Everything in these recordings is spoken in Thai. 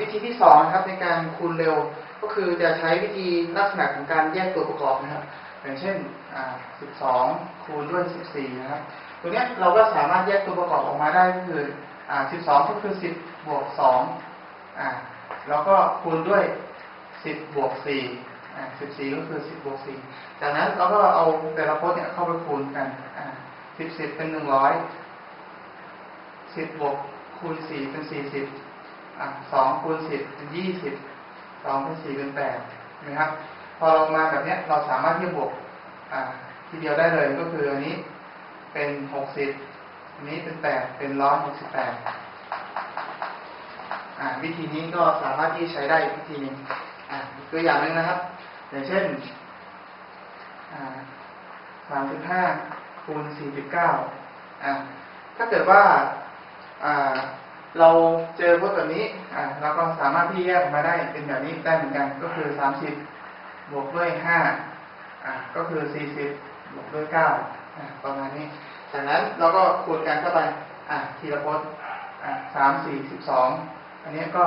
วิธีที่สองนะครับในการคูณเร็ว ก็คือจะใช้วิธีลักษณะของการแยกตัวประกอบนะครับ อย่างเช่นอ่า12 คูณด้วย 14 นะครับ ตัวนี้เราก็สามารถแยกตัวประกอบออกมาได้ก็คืออ่า12 ก็คือ 10 บวก2อ่าแล้วก็คูณด้วย 10 บวก4อ่า14 ก็คือ 10 บวก 4 จากนั้นเราก็เอาแต่ละพจน์เนี่ยเข้าไปคูณกันอ่า10 10 เป็น 100 10 บวกคูณ 4 เป็น 40 สอ่า2คูณ10เป็น20 2เป็น4เป็น8เห็นไหมครับ พอเรามาแบบเนี้ยเราสามารถที่จะบวกอ่าทีเดียวได้เลยก็คืออันนี้เป็น60อันนี้เป็น8เป็น168อ่าวิธีนี้ก็สามารถที่ใช้ได้อีกวิธีหนึงอ่าอีกตัวอย่างหนึ่งนะครับ อย่างเช่นอ่า35คูณ49อ่าถ้าเกิดว่าอ่า เราเจอพวกแบบนี้อ่าเราก็สามารถที่แยกออกมาได้เป็นแบบนี้ได้เหมือนกัน ก็คือ30บบวกด้วยห้าอ่าก็คือสี่สิบบวกด้วยเก้าอ่าประมาณนี้ จากนั้นเราก็คูณกันเข้าไปอ่าทีละพจน์อ่าสามสี่สิบสองอันนี้ก็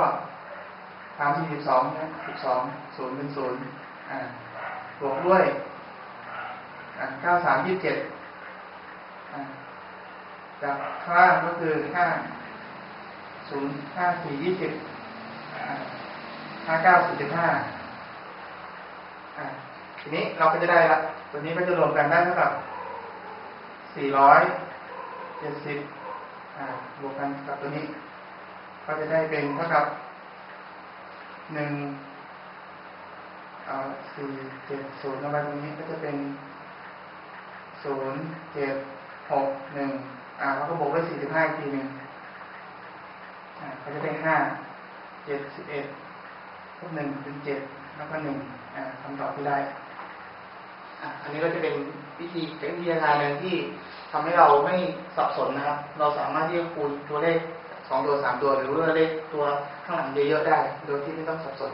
สามสี่สิบสองนะสิบสองศูนย์เป็นศูนย์อ่าบวกด้วยอ่าเก้าสามยี่สิบเจ็ดอ่าจากข้างก็คือห้า ศูนย์ห้าสี่ยี่สิบห้าเก้าสี่สิบห้าอ่าทีนี้เราก็จะได้ละตัวนี้ก็จะรวมกันได้เท่ากับ470อ่าบวกกันกับตัวนี้ ก็จะได้เป็นเท่ากับ1เอา470ลงไปตรงนี้ก็จะเป็น0761อ่าแล้วก็บวกด้วย45อีกทีหนึ่ง ก็จะได้ห้าเจ็ดสิบเอ็ดลบหนึ่งเป็นเจ็ดแล้วก็หนึ่งคำตอบที่ได้ อันนี้ก็จะเป็นวิธีวิทยาการหนึ่งที่ทำให้เราไม่สับสนนะครับ เราสามารถที่จะคูณตัวเลขสองตัวสามตัวหรือว่าเลขตัวข้างหลังเยอะๆได้ โดยที่ไม่ต้องสับสน